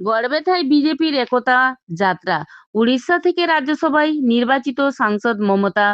গড়বেতায় বিজেপির একতা যাত্রা। উড়িষ্যা থেকে রাজ্যসভায় নির্বাচিত সাংসদ মমতা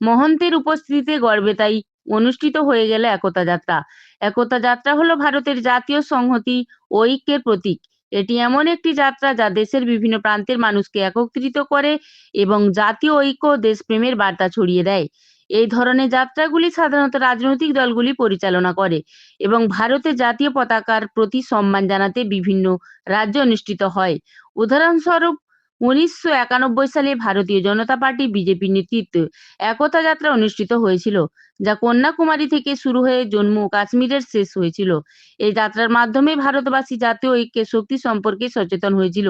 মহন্তের উপস্থিতিতে গড়বেতায় অনুষ্ঠিত হয়ে গেল একতা যাত্রা। একতা যাত্রা হলো ভারতের জাতীয় সংহতি ঐক্যের প্রতীক। এটি এমন একটি যাত্রা যা দেশের বিভিন্ন প্রান্তের মানুষকে একত্রিত করে এবং জাতীয় ঐক্য দেশপ্রেমের বার্তা ছড়িয়ে দেয়। এই ধরনের যাত্রাগুলি সাধারণত রাজনৈতিক দলগুলি পরিচালনা করে এবং ভারতে জাতীয় পতাকার প্রতি সম্মান জানাতে বিভিন্ন রাজ্য অনুষ্ঠিত হয়। উদাহরণস্বরূপ উনিশশো একানব্বই সালে ভারতীয় জনতা পার্টি বিজেপির নেতৃত্বে একতা যাত্রা অনুষ্ঠিত হয়েছিল, যা কন্যাকুমারী থেকে শুরু হয়ে জম্মু ও কাশ্মীরের শেষ হয়েছিল। এই যাত্রার মাধ্যমে ভারতবাসী জাতীয় ঐক্যের শক্তি সম্পর্কে সচেতন হয়েছিল।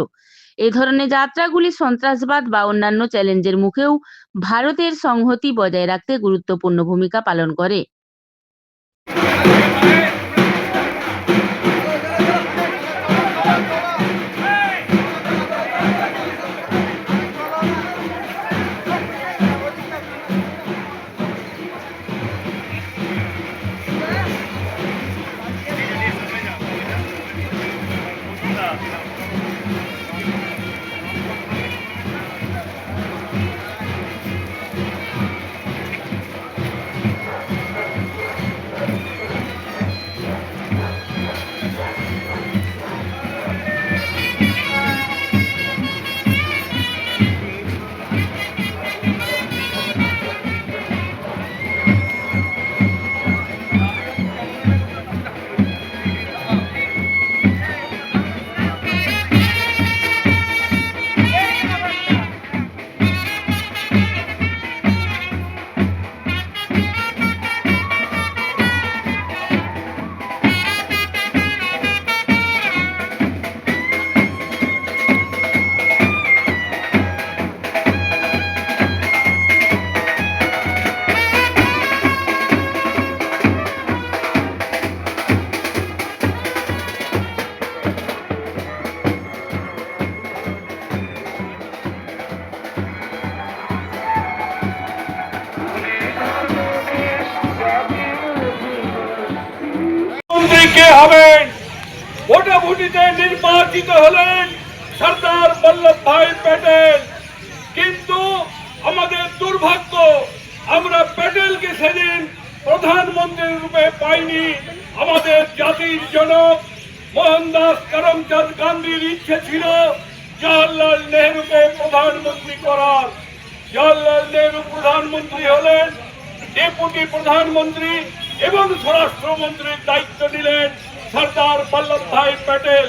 এ ধরনের যাত্রাগুলি সন্ত্রাসবাদ বা অন্যান্য চ্যালেঞ্জের মুখেও ভারতের সংহতি বজায় রাখতে গুরুত্বপূর্ণ ভূমিকা পালন করে। হবেন। ভোটাভুটিতে নির্বাচিত হলেন সর্দার বল্লভ ভাই প্যাটেল। কিন্তু আমাদের দুর্ভাগ্য, আমরা প্যাটেলকে সেদিন প্রধানমন্ত্রী রূপে পাইনি। আমাদের জাতির জনক মোহনদাস করমচাঁদ গান্ধীর ইচ্ছে ছিল জওয়াহরলাল নেহরুকে প্রধানমন্ত্রী করার। জওয়াহরলাল নেহরু প্রধানমন্ত্রী হলেন, ডেপুটি প্রধানমন্ত্রী এবং স্বরাষ্ট্রমন্ত্রীর দায়িত্ব নিলেন সর্দার বল্লভ ভাই প্যাটেল